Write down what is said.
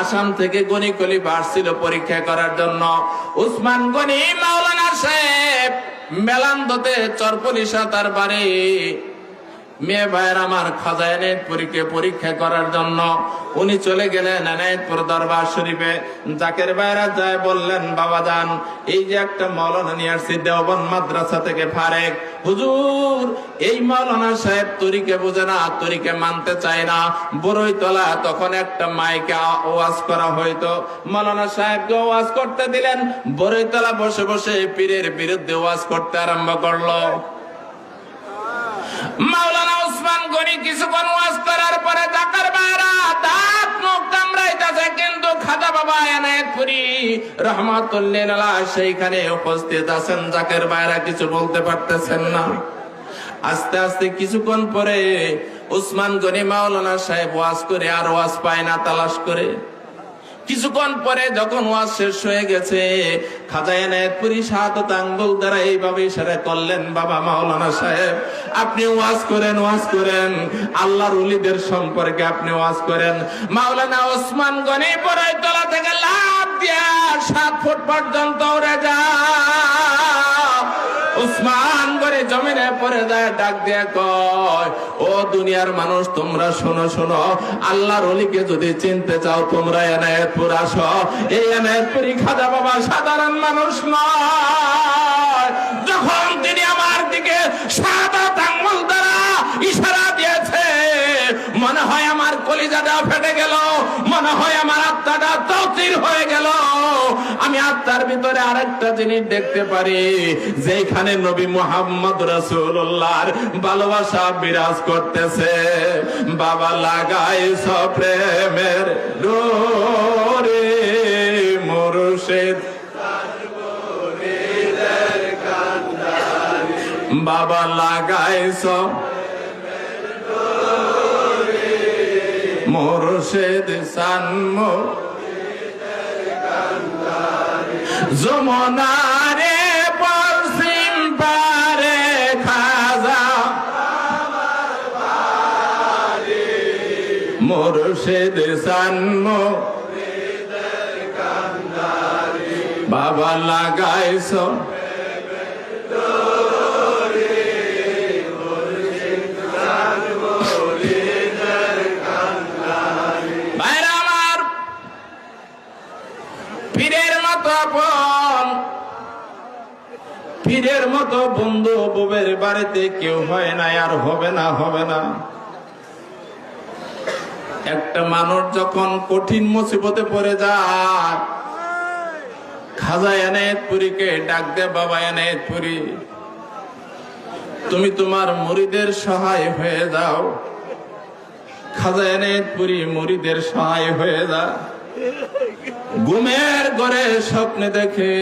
আসাম থেকে গনি কলি আসছিল পরীক্ষা করার জন্য। উসমান গনি, মাওলানা সাহেব, মেলান্দতে চরপলিশা তার বাড়ি। মেয়ে ভাইয়ের আমার খাজা পরীক্ষা করার জন্য উনি চলে গেলেন এনায়তপুর দরবার শরীফে। জাকের ভাইরা যায় বললেন, বাবা যান, এই যে একটা মৌলানা নিয়ে আসছি দেওবন মাদ্রাসা থেকে ফারেক। হুজুর, এই মৌলানা সাহেব তরিকে বোঝে না, তরিকে মানতে চায় না। বড়ই তলা, তখন একটা মাইকে ওয়াজ করা হইতো। মৌলানা সাহেবকে ওয়াজ করতে দিলেন। বড়ই তলা বসে বসে পীরের বিরুদ্ধে ওয়াজ করতে আরম্ভ করল। মাওলানা কিছুক্ষণ ওয়াজ করার পরে ডাকার বাইরা দাঁত মুখ কামড়াইতেছে, কিন্তু খাদা বাবা এনায়েতপুরি রহমাতুল্লিল আলাহ সেইখানে উপস্থিত আছেন, জাকের বাইরা কিছু বলতে পারতেছেন না। আস্তে আস্তে কিছুক্ষণ পরে উসমান গনি মাওলানা সাহেব ওয়াজ করে আর ওয়াজ পায় না, তালাশ করে। কিছুক্ষণ পরে যখন ওয়াজ শেষ হয়ে গেছে এইভাবে করলেন, বাবা মাওলানা সাহেব, আপনি করেন করেন। উলিদের সম্পর্কে আপনি করেন। মাওলানা ওসমান পরে থেকে সাত ফুট পর্যন্ত উড়ে যা উসমান করে জমিনে পড়ে যায় ডাক দিয়ে কয়, ও দুনিয়ার মানুষ, তোমরা শোনো শোনো। আল্লাহর অলিকে যদি চিনতে চাও, তোমরা এনায়তপুর আসো। এই এনায়তপুরি খাজা বাবা সাধারণ মানুষ নয়। যখন তিনি আমার দিকে সাদা আঙ্গুল দ্বারা ইশারা দিয়েছে, মনে হয় আমার কলিজাটা ফেটে গেল, মনে হয় আমার আত্মাটা তৌতির হয়ে গেল। আমি আত্মার ভিতরে আরেকটা জিনিস দেখতে পারি, যেখানে নবী মোহাম্মদ রসুল্লাহর ভালোবাসা বিরাজ করতেছে। বাবা লাগাই প্রেমের ডোরে, মুর্শিদ বাবা লাগাই সব মুর্শিদ সানমো যমুনারে পশ্চিম পারে খাজা। মুর্শিদ সান্ম। বাবা লাগাইছ। পীরের মতো বন্ধু বউয়ের বাড়িতে কেউ হয় না, আর হবে না হবে না। একটা মানুষ যখন কঠিন মুসিবতে পড়ে যায়, খাজা ডাক দে, বাবা তুমি তোমার মুড়িদের সহায় হয়ে যাও। খাজা এনায়েতপুরী মুড়িদের সহায় হয়ে যা। ঘুমের ঘরে স্বপ্নে দেখে